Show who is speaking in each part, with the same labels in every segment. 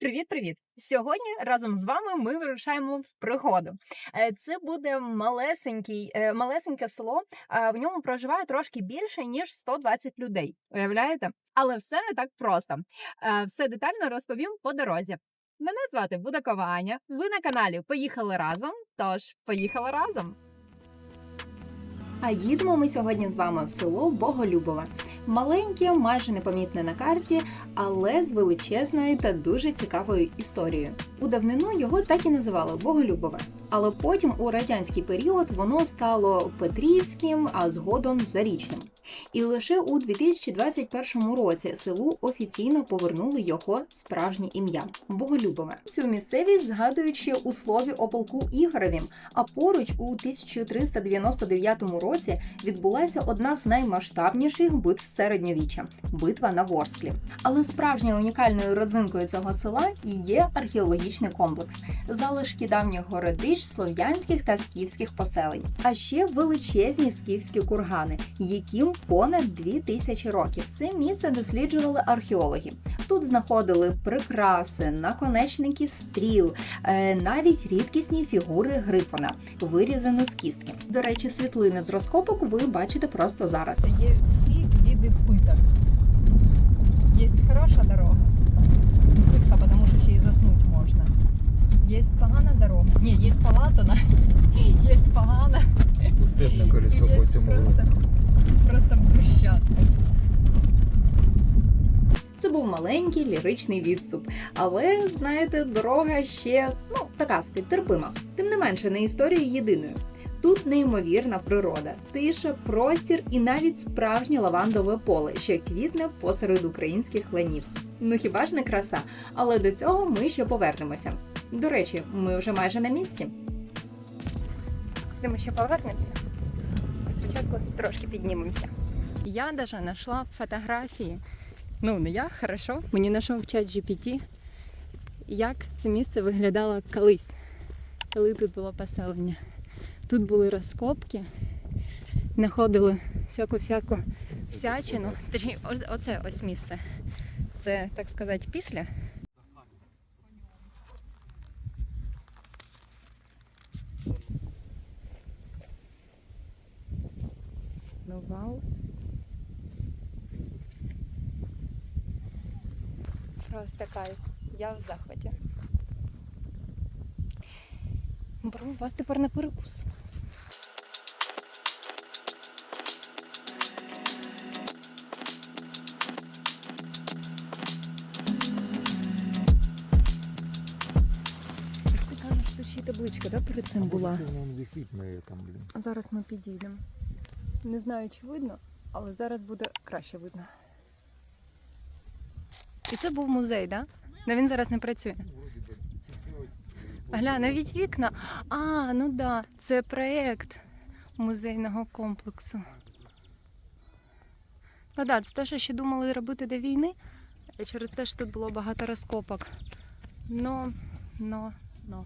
Speaker 1: Привіт-привіт! Сьогодні разом з вами ми вирушаємо в пригоду. Е, Це буде малесенький, е, малесеньке село. В ньому проживає трошки більше ніж 120 людей. Уявляєте? Але все не так просто. Е, Все детально розповім по дорозі. Мене звати Будакова Аня. Ви на каналі Поїхали разом. Тож поїхали разом. А їдемо ми сьогодні з вами в село Боголюбове. Маленьке, майже непомітне на карті, але з величезною та дуже цікавою історією. У давнину його так і називали Боголюбове. Але потім у радянський період воно стало Петрівським, а згодом Зарічним. І лише у 2021 році селу офіційно повернули його справжнє ім'я Боголюбове. Цю місцевість згадують ще у слові о полку Ігоревім, а поруч у 1399 році відбулася одна з наймасштабніших битв середньовіччя битва на Ворсклі. Але справжньою унікальною родзинкою цього села є археологічний комплекс, залишки давніх городищ, слов'янських та скіфських поселень, а ще величезні скіфські кургани, яким понад дві тисячі років. Це місце досліджували археологи. Тут знаходили прикраси, наконечники стріл, е, навіть рідкісні фігури грифона, вирізану з кістки. До речі, світлини з розкопок ви бачите просто зараз. Є всі види пыток. Є хороша дорога. Пытка, тому що ще й заснути можна. Є погана дорога. Ні, є палатана, є погана.
Speaker 2: Пустинне колесо по цьому
Speaker 1: просто. Просто брусчатка. Це був маленький ліричний відступ, але знаєте, дорога ще ну така собі терпима. Тим не менше, не історія єдиною. Тут неймовірна природа, тиша, простір і навіть справжнє лавандове поле, що квітне посеред українських ланів. Ну хіба ж не краса? Але до цього ми ще повернемося. До речі, ми вже майже на місці. Сюди ми ще повернемося. Спочатку трошки піднімемося. Я навіть знайшла фотографії. Ну, не я, хорошо. Мені знайшов чат GPT, як це місце виглядало колись, коли тут було поселення. Тут були розкопки, знаходили всяку-всяку всячину. Точніше, оце ось місце. Це, так сказати, після. Ну. Просто кайф. Я в захваті. Беру вас тепер на перекус. Табличка, да, перед цим була?
Speaker 2: Це висить на там, блін.
Speaker 1: А зараз ми підійдемо. Не знаю, чи видно, але зараз буде краще видно. І це був музей, так? Да? Ну він зараз не працює.
Speaker 2: Ось, е,
Speaker 1: Гля, навіть вікна. А, ну да, це проєкт музейного комплексу. Ну да, це те, що ще думали робити до війни, через те, що тут було багато розкопок. Но, но, но.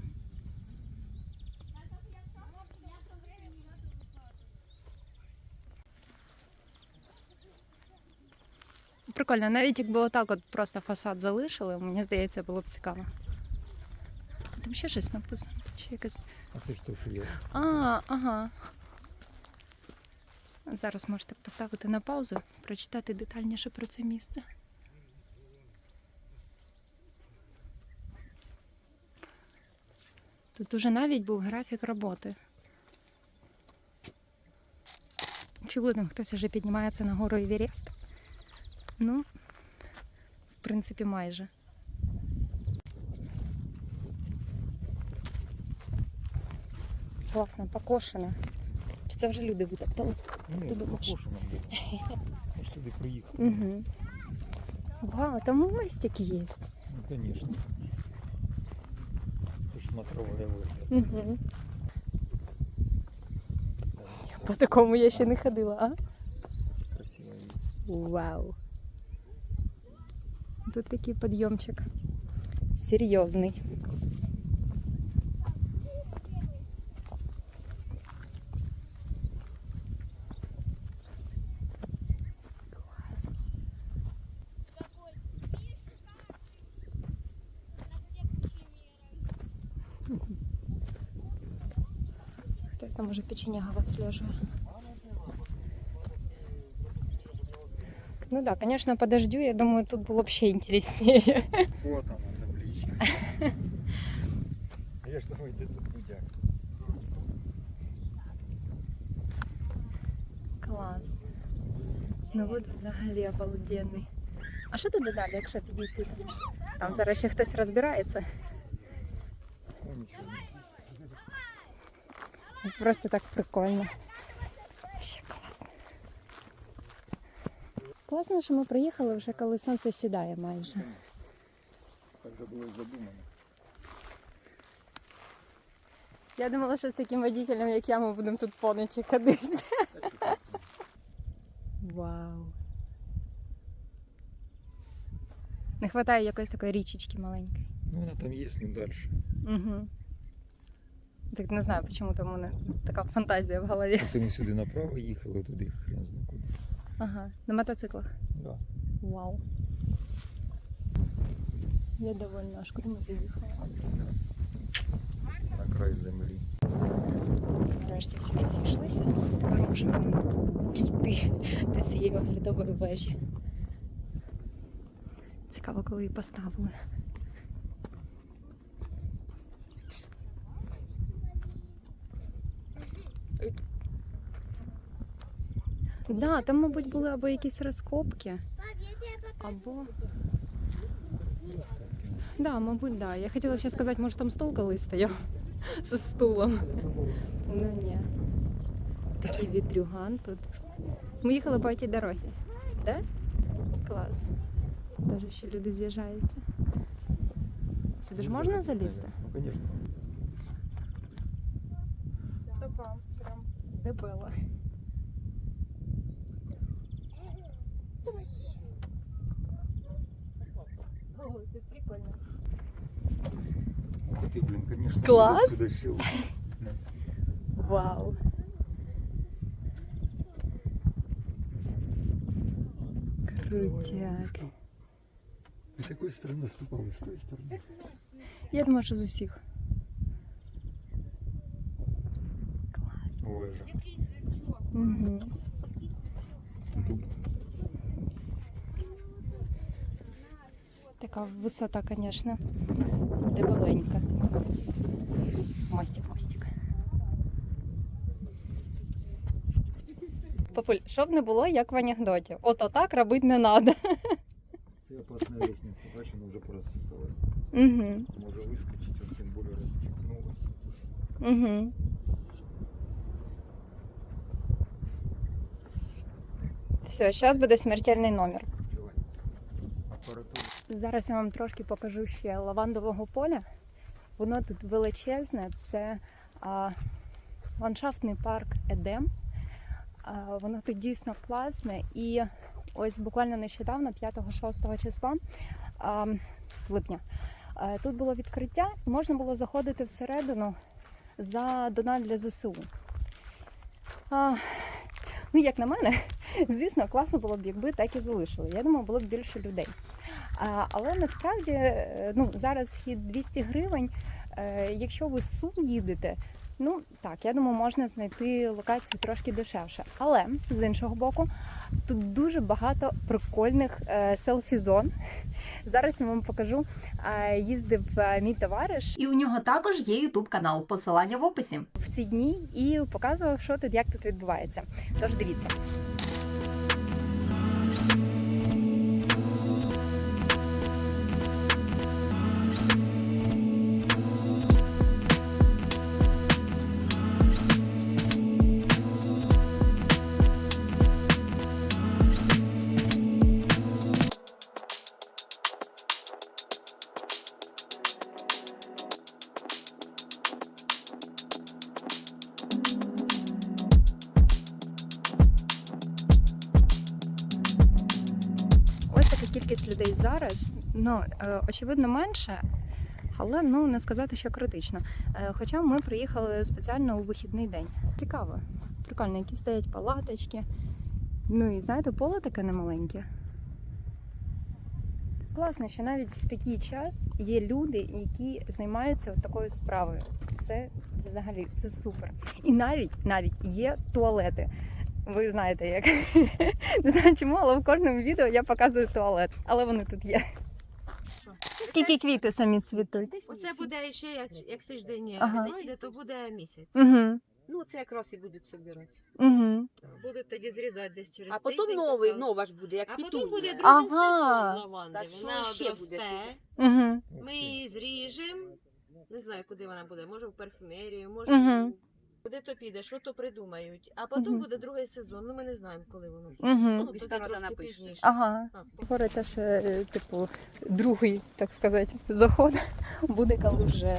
Speaker 1: Прикольно, навіть якби отак от просто фасад залишили, мені здається, було б цікаво. Там ще щось написано. Чи якась
Speaker 2: А це ж то, що є.
Speaker 1: а, ага. От Зараз можете поставити на паузу, прочитати детальніше про це місце. Тут уже навіть був графік роботи. Чули там хтось вже піднімається на гору Еверест? Ну, в принципі, майже. Класно, покошено. Чи це вже люди витоптали?
Speaker 2: Ні,
Speaker 1: Ти
Speaker 2: це покошено було. Я сюди приїхав.
Speaker 1: Угу. Вау, там мостик є.
Speaker 2: Ну, звісно. Це ж смотровий вигляд.
Speaker 1: Угу. По такому я ще не ходила, а?
Speaker 2: Красиво.
Speaker 1: Вау. Тут такий подъемчик серьезный. Хтось там уже печенягов отслежує. Ну да, конечно, по дождю, я думаю, тут было вообще интереснее.
Speaker 2: Вот она, табличка. А я ж думаю, де тут будяк.
Speaker 1: Клас. Ну от взагалі обалденний. А що туди далі, якщо підійти? Там зараз ще хтось розбирається.
Speaker 2: О, нічого.
Speaker 1: Просто так прикольно. Класно, що ми приїхали вже коли сонце сідає майже.
Speaker 2: Так же було задумано.
Speaker 1: Я думала, що з таким водителем, як я, ми будемо тут поночі ходити. Вау. Не вистачає якоїсь такої річечки маленької.
Speaker 2: Ну вона там є, ну далі.
Speaker 1: Угу. Так не знаю, чому там у мене така фантазія в голові.
Speaker 2: Це ми сюди направо їхали, туди хрен зна куди.
Speaker 1: Ага, на мотоциклах.
Speaker 2: Да.
Speaker 1: Вау. Я довольна, аж куди ми заїхали.
Speaker 2: На край землі.
Speaker 1: Нарешті всі розійшлися. Тепер можемо дійти до цієї оглядової вежі. Цікаво, коли її поставили. Да, там, мабуть, були або якісь розкопки, або. Да, мабуть, да. Я хотіла ще сказати, може там стол колись стояв зі стулом. Ну ні. Такий вітрюган тут. Ми їхали по тій дорозі. Да? Клас. Даже ще люди з'їжджаються. Сюди ж можна залізти?
Speaker 2: Ну, звісно.
Speaker 1: Топа, прям дебела. О, це прикольно.
Speaker 2: Ти, блін, звісно,
Speaker 1: Клас.
Speaker 2: сюди ще.
Speaker 1: Вау. Крутяк.
Speaker 2: З якої сторони ступали? З тої сторони.
Speaker 1: Я думаю, що з усіх. Клас.
Speaker 2: Ой, же.
Speaker 1: Угу. Така висота, звісно, дебеленька. Мостик, мостик. Папуль, щоб не було, як в анекдоті. От отак робити не треба.
Speaker 2: Це опасна лестниця, бачиш, вона вже порозсипалась.
Speaker 1: Угу.
Speaker 2: Може вискочити, тим більше розчеркнулася.
Speaker 1: Угу. Все, зараз буде смертельний номер.
Speaker 2: Апаратура.
Speaker 1: Зараз я вам трошки покажу ще лавандового поля. Воно тут величезне, це а, ландшафтний парк Едем. А, воно тут дійсно класне. І ось буквально нещодавно, 5-6 числа а, липня, а, тут було відкриття, і можна було заходити всередину за донат для ЗСУ. А, ну, як на мене, звісно, класно було б, якби так і залишили. Я думаю, було б більше людей. Але насправді е, ну, зараз вхід 200 гривень. Е, Якщо ви з Сум їдете, ну так, я думаю, можна знайти локацію трошки дешевше. Але з іншого боку, тут дуже багато прикольних е, селфі-зон. Зараз я вам покажу. Їздив мій товариш
Speaker 3: І у нього також є ютуб канал. Посилання в описі.
Speaker 1: в ці дні і показував, що тут, як тут відбувається. Тож дивіться. Кількість людей зараз. Ну, е, очевидно, менше, але ну не сказати, що критично. Е, Хоча ми приїхали спеціально у вихідний день. Цікаво, прикольно, які стоять палаточки. Ну і знаєте, поле таке немаленьке. Класно, що навіть в такий час є люди, які займаються от такою справою. Це Взагалі, це супер. І навіть навіть є туалети. Ви знаєте, як не знаю чому, але в кожному відео я показую туалет. Але вони тут є. Скільки квіти самі цвітуть?
Speaker 4: Оце буде ще як, як тиждень
Speaker 1: Ага.
Speaker 4: пройде, то буде місяць.
Speaker 1: Угу.
Speaker 5: Ну, це якраз і будуть собирати.
Speaker 1: Угу.
Speaker 4: Будуть тоді зрізати десь через
Speaker 5: А потім
Speaker 4: тиждень,
Speaker 5: новий, нова ж буде, як
Speaker 4: А потім буде другий
Speaker 1: Ага.
Speaker 4: сезон лаванди.
Speaker 5: Так
Speaker 4: вона одросте.
Speaker 1: Угу.
Speaker 4: Ми її зріжемо. Не знаю, куди вона буде. Може в парфюмерію, може
Speaker 1: Мгм.
Speaker 4: Куди то піде, що то придумають. А потім
Speaker 1: Мгм.
Speaker 4: буде другий сезон. Ну ми не знаємо, коли воно.
Speaker 1: Угу.
Speaker 4: Ну, тоді
Speaker 5: рада
Speaker 4: трошки
Speaker 5: напише.
Speaker 4: пізніше.
Speaker 1: Ага.
Speaker 4: А,
Speaker 1: Говорите, що е, типу другий, так сказати, заход буде, коли вже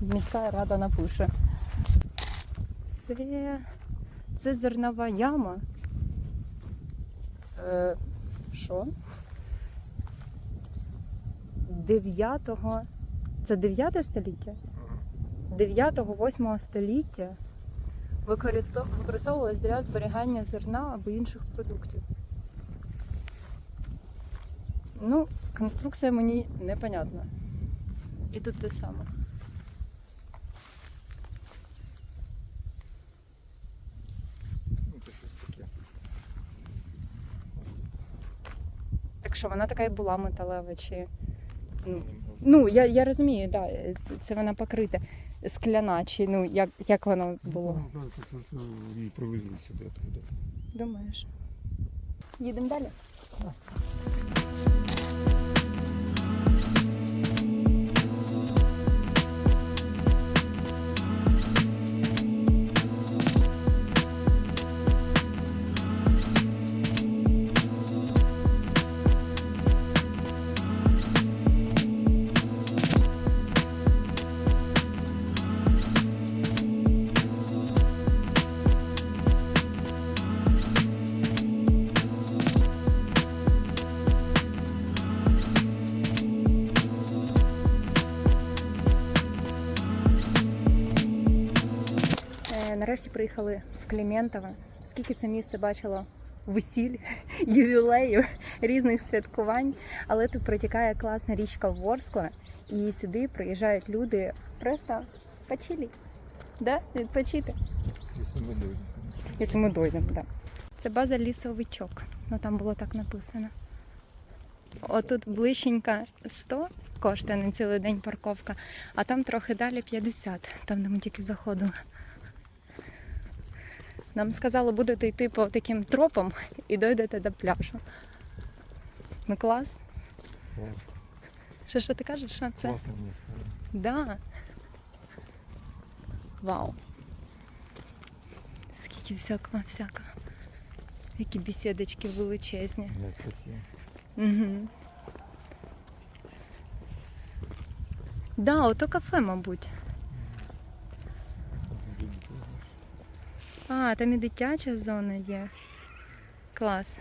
Speaker 1: міська рада напише. Це, це зернова яма. Е, що? Дев'ятого. Це 9 століття? 9-8 століття використов- використовувалось для зберігання зерна або інших продуктів. Ну, конструкція мені непонятна. І тут те саме.
Speaker 2: Ну, це щось таке.
Speaker 1: Так що вона така і була металева, чи. Ну, ну я, я розумію, да, це вона покрита. Скляна, чи ну як, як воно було?
Speaker 2: Ну, так, Її привезли сюди.
Speaker 1: Думаєш? Їдемо далі. Нарешті приїхали в Кліментово. Скільки це місце бачило весіль, ювілеїв, різних святкувань. Але тут протікає класна річка Ворскла, і сюди приїжджають люди просто почилі, да? відпочити.
Speaker 2: Якщо ми дойдемо.
Speaker 1: Якщо ми дойдемо, так. Це база лісовичок. Ну там було так написано. Отут ближченько 100 коштує на цілий день парковка, а там трохи далі 50, там де ми тільки заходили. Нам сказали, будете йти по таким тропам і дойдете до пляжу. Ну клас.
Speaker 2: Клас.
Speaker 1: Що, що ти кажеш? Що це?
Speaker 2: Класне місце.
Speaker 1: Да. Вау. Скільки всякого всякого. Які бесідочки величезні. Угу. Да, ото кафе, мабуть.
Speaker 2: Там люди теж.
Speaker 1: А, там і дитяча зона є. Клас.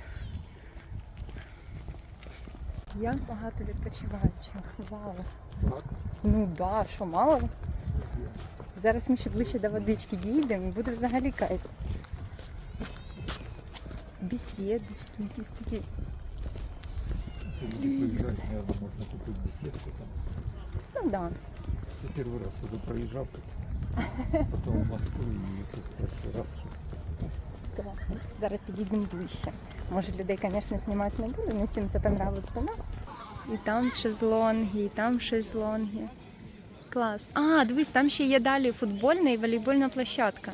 Speaker 1: Як багато відпочиваючих. Вау.
Speaker 2: Так?
Speaker 1: Ну да, що мало? Зараз ми ще ближче до водички дійдемо і буде взагалі кайф. Бесідочки, якісь такі.
Speaker 2: Можна купити беседку там.
Speaker 1: Ну да.
Speaker 2: Це перший раз сюди проїжджав, потім Москву і це перший раз.
Speaker 1: Так. Зараз підійдемо ближче. Може людей, звісно, знімати не буду, не всім це подобається, да? І там шезлонги, і там шезлонги. Клас. А, дивись, там ще є далі футбольна і волейбольна площадка.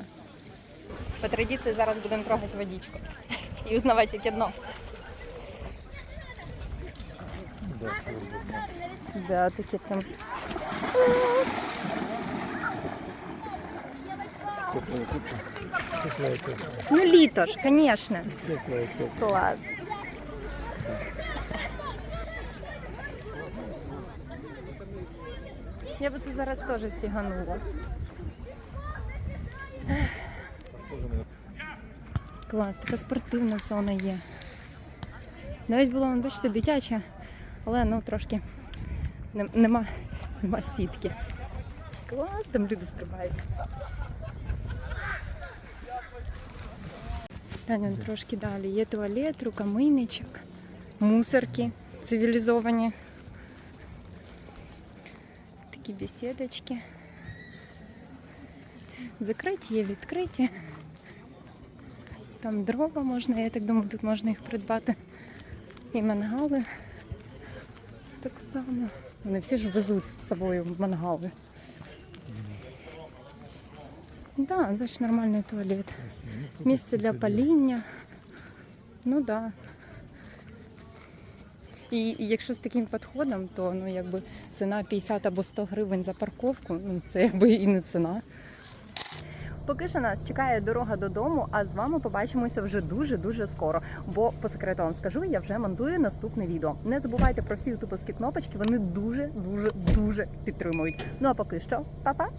Speaker 1: По традиції зараз будемо трогати водичку і узнавати яке дно.
Speaker 2: Ну, Да,
Speaker 1: таке прям. Ну, літо ж, звісно. Клас. Я би це зараз теж сіганула. Клас, така спортивна зона є. Навіть було, бачите, дитяча, але ну трошки нема, нема сітки. Клас, там люди стрибають. Глянь, трошки далі. Є туалет, рукомийничок, мусорки цивілізовані. Такі бесідочки. закриті, є відкриті. Там дрова можна, я так думаю, тут можна їх придбати. І мангали. Так само. Вони всі ж везуть з собою мангали. Так, да, бач, нормальний туалет. Місце для паління. Ну так. Да. І і якщо з таким підходом, то ну якби ціна 50 або 100 гривень за парковку, ну це якби і не ціна. Поки що нас чекає дорога додому, а з вами побачимося вже дуже дуже скоро. Бо по секрету вам скажу, я вже монтую наступне відео. Не забувайте про всі ютубовські кнопочки, вони дуже дуже дуже підтримують. Ну а поки що, па-па!